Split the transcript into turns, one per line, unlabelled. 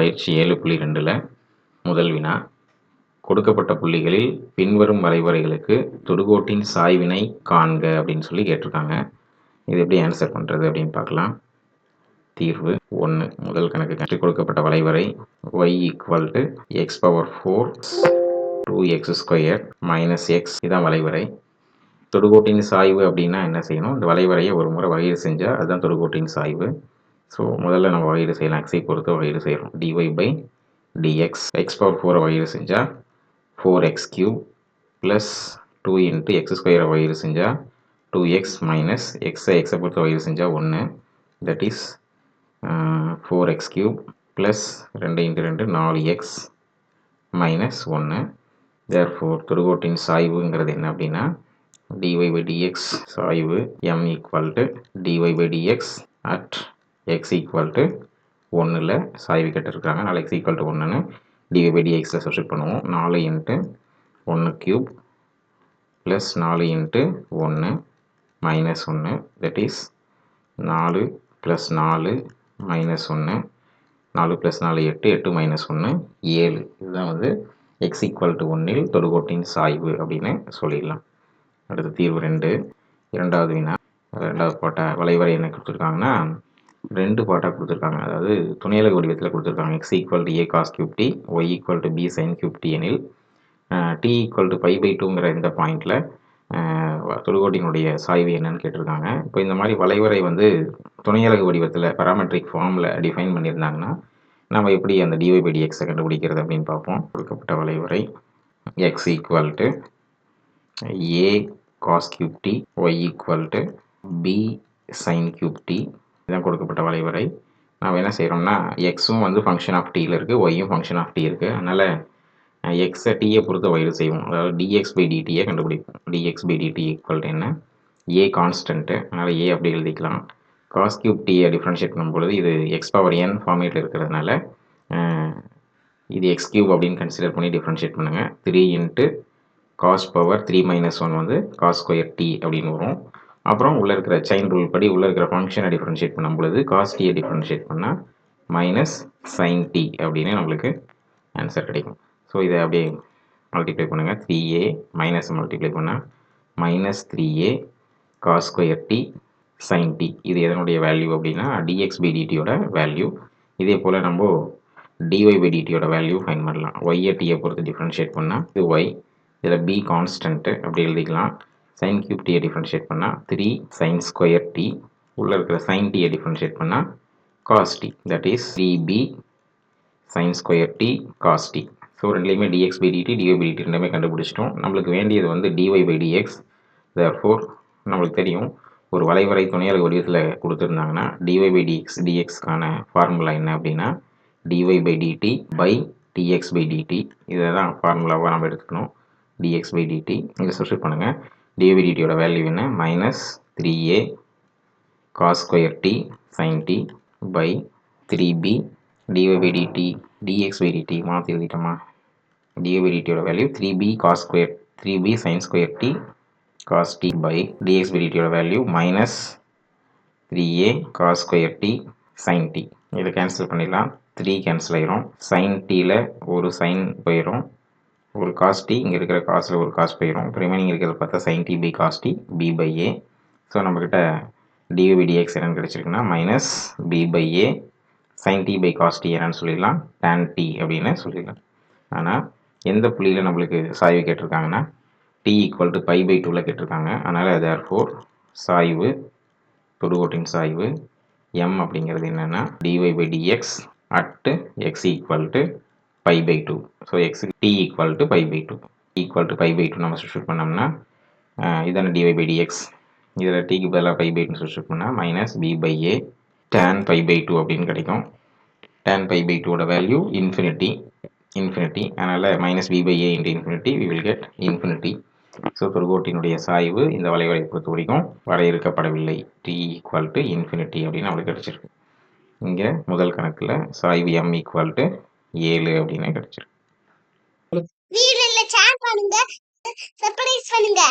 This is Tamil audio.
பயிற்சி ஏழு புள்ளி ரெண்டில் முதல் வினா. கொடுக்கப்பட்ட புள்ளிகளில் பின்வரும் வரைவரைகளுக்கு தொடுகோட்டின் சாய்வினை காண்க அப்படின்னு சொல்லி கேட்டிருக்காங்க. இது எப்படி ஆன்சர் பண்ணுறது அப்படின்னு பார்க்கலாம். தீர்வு ஒன்று முதல் கணக்கு கற்றுக் கொடுக்கப்பட்ட வளைவரை y equal to x power four two x square minus x இதான் வளைவரை தொடுகோட்டின் சாய்வு அப்படின்னா என்ன செய்யணும்? இந்த வளைவரையை ஒரு முறை வகையில் செஞ்சால் அதுதான் தொடுகோட்டின் சாய்வு. ஸோ முதல்ல நம்ம வகையீடு செய்யலாம். எக்ஸை பொறுத்து வகையீடு செய்கிறோம் dy by dx x power ஃபோரை வகையீடு செஞ்சால் four x cube plus two into x ஸ்கொயரை வகையீடு செஞ்சால் டூ எக்ஸ் மைனஸ் எக்ஸை எக்ஸை பொறுத்து வகையீடு செஞ்சால் ஒன்று that is four x cube plus ரெண்டு இன்ட்டு ரெண்டு நாலு எக்ஸ் மைனஸ் ஒன்று தேர் ஃபோர் தொடுகோட்டின் சாய்வுங்கிறது என்ன அப்படின்னா dy by dx சாய்வு m equal to dy by dx at x equal to ஒன்றில் சாய்வு கேட்டிருக்காங்க நாலு எக்ஸ் ஈக்குவல் டு ஒன்றுன்னு dy by dxல சப்ஸ்டியூட் பண்ணுவோம். நாலு இன்ட்டு ஒன்று க்யூப் ப்ளஸ் நாலு இன்ட்டு ஒன்று மைனஸ் ஒன்று தட் இஸ் நாலு ப்ளஸ் நாலு மைனஸ் ஒன்று நாலு ப்ளஸ் நாலு எட்டு எட்டு மைனஸ் ஒன்று ஏழு. இதுதான் வந்து எக்ஸ் ஈக்குவல் டு ஒன்றில் தொடுகோட்டின் சாய்வு அப்படின்னு சொல்லிடலாம். அடுத்த தீர்வு ரெண்டு. இரண்டாவது வினா ரெண்டாவது பாட்டை வளைவரை என்ன கொடுத்துருக்காங்கன்னா ரெண்டு பாட்டாக கொடுத்துருக்காங்க. அதாவது துணையலகு வடிவத்தில் கொடுத்துருக்காங்க. X equal to a cos cube t y equal to b sine cube t எனில் t equal to pi by டூங்கிற இந்த பாயிண்டில் தொடுகோட்டினுடைய சாய்வு என்னன்னு கேட்டிருக்காங்க. இப்போ இந்த மாதிரி வளைவரை வந்து துணையலகு வடிவத்தில் பராமெட்ரிக் ஃபார்மில் டிஃபைன் பண்ணியிருந்தாங்கன்னா நம்ம எப்படி அந்த டிஒய் பை டிஎக்ஸை கண்டுபிடிக்கிறது அப்படின்னு பார்ப்போம். கொடுக்கப்பட்ட வளைவரை x equal to a cos cube t y equal to b sine cube t இதுதான் கொடுக்கப்பட்ட வளைவரை. நாம் என்ன செய்கிறோம்னா எக்ஸும் வந்து ஃபங்க்ஷன் ஆஃப் டீயில் இருக்குது ஒய்யும் ஃபங்க்ஷன் ஆஃப் டி இருக்குது அதனால் எக்ஸை டீயை பொறுத்து வயிறு செய்வோம். அதாவது டிஎக்ஸ் பை டிடியை கண்டுபிடிப்போம். டிஎக்ஸ் பை டிடி ஈக்குவல் என்ன? ஏ கான்ஸ்டன்ட்டு அதனால் ஏ அப்படி எழுதிக்கலாம். காஸ் கியூப் டியை டிஃப்ரென்ஷியேட் பண்ணும்பொழுது இது எக்ஸ் பவர் என் ஃபார்மேட்டில் இருக்கிறதுனால இது எக்ஸ் கியூப் அப்படின்னு கன்சிடர் பண்ணி டிஃப்ரென்ஷியேட் பண்ணுங்கள் three into cos power three minus one வந்து காஸ் ஸ்கொயர் டி அப்படின்னு வரும். அப்புறம் உள்ளே இருக்கிற செயின் ரூல் படி உள்ளே இருக்கிற ஃபங்க்ஷனை டிஃப்ரென்ஷியேட் பண்ணும் பொழுது காஸ்டியை டிஃப்ரென்ஷியேட் பண்ணால் மைனஸ் சைன் டி அப்படின்னு நம்மளுக்கு ஆன்சர் கிடைக்கும். ஸோ இதை அப்படியே மல்டிப்ளை பண்ணுங்கள் த்ரீ ஏ மைனஸ் மல்டிப்ளை பண்ணால் minus three a cos square t sine t இது எதனுடைய வேல்யூ அப்படின்னா டிஎக்ஸ் பிடிடியோட வேல்யூ இதே போல் நம்ம டிஒய் பிடிடியோட வேல்யூ ஃபைன் பண்ணலாம். ஒய்யை டியை பொறுத்து டிஃப்ரென்ஷியேட் பண்ணால் இது ஒய் இதில் பி கான்ஸ்டன்ட்டு அப்படி எழுதிக்கலாம். சைன் கியூப் டியை டிஃப்ரென்ஷியேட் பண்ணால் த்ரீ சைன் ஸ்கொயர் டி உள்ளே இருக்கிற சைன் டியை டிஃப்ரென்ஷியேட் பண்ணால் cos t that is three b sine square t cos t so ரெண்டுலேயுமே dx by dt dy by dt ரெண்டுமே கண்டுபிடிச்சிட்டோம். நம்மளுக்கு வேண்டியது வந்து dy by dx therefore நம்மளுக்கு தெரியும் ஒரு வளைவரை துணையலகு வடிவத்தில் கொடுத்துருந்தாங்கன்னா டிஒய் பை டிஎக்ஸ் டிஎக்ஸ்க்கான ஃபார்முலா என்ன அப்படின்னா dy by dt by dx by dt இதை தான் ஃபார்முலாவாக நம்ம எடுத்துக்கணும். Dx by dt. இங்கே சப்ஸ்டியூட் பண்ணுங்கள் டிஏவிடிடியோட வேல்யூ என்ன? Minus three a cos square t sine t by three b டிஓபிடிடி by மாற்றி எழுதிட்டோமா? dy value three b cos square three b sine square t cos t by dx value minus three a cos square t sine t இதை கேன்சல் பண்ணிடலாம். த்ரீ கேன்சல் ஆயிரும். சைன் டியில் ஒரு சைன் போயிடும் ஒரு காஸ் டி இங்கே இருக்கிற காசில் ஒரு காஸ் போயிடும் இப்போ ரிமைனிங் இருக்கிறத பார்த்தா sine t by cos t b by a so நம்மக்கிட்ட டிவி டிஎக்ஸ் என்னென்னு கிடச்சிருக்குன்னா minus b by a sine t by cos t என்னன்னு சொல்லிடலாம். டேன் டி அப்படின்னு சொல்லிடலாம். ஆனால் எந்த புள்ளியில் நம்மளுக்கு சாய்வு கேட்டிருக்காங்கன்னா t equal to pi by டூவில் கேட்டிருக்காங்க. அதனால் அது ஆர் ஃபோர் சாய்வு தொடுகோட்டின் சாய்வு எம் அப்படிங்கிறது என்னென்னா dy by dx at x equal to pi by two so எக்ஸுக்கு t equal to pi by two equal to pi by two நம்ம சப்ஸ்டியூட் பண்ணோம்னா இதான டிவை பை டிஎக்ஸ் இதில் டிக்கு பதிலாக பை பை டூ சப்ஸ்டியூட் பண்ணால் minus b by a tan pi by two அப்படின்னு கிடைக்கும். டேன் பை பை டூவோட வேல்யூ இன்ஃபினிட்டி இன்ஃபினிட்டி அதனால் minus b by a into infinity we will get infinity so தொடுகோட்டினுடைய சாய்வு இந்த வளைவரை பொறுத்த வரைக்கும் வரையறுக்கப்படவில்லை. டி ஈக்குவல் டு இன்ஃபினிட்டி அப்படின்னு நம்மளுக்கு கிடச்சிருக்கு. இங்கே முதல் கணக்கில் சாய்வு எம் ஈக்குவல் டு ஏழு அப்படின்னு கிடைச்சிருக்கு
வீடியோல ஷேர் பண்ணுங்க சர்ப்ரைஸ் பண்ணுங்க.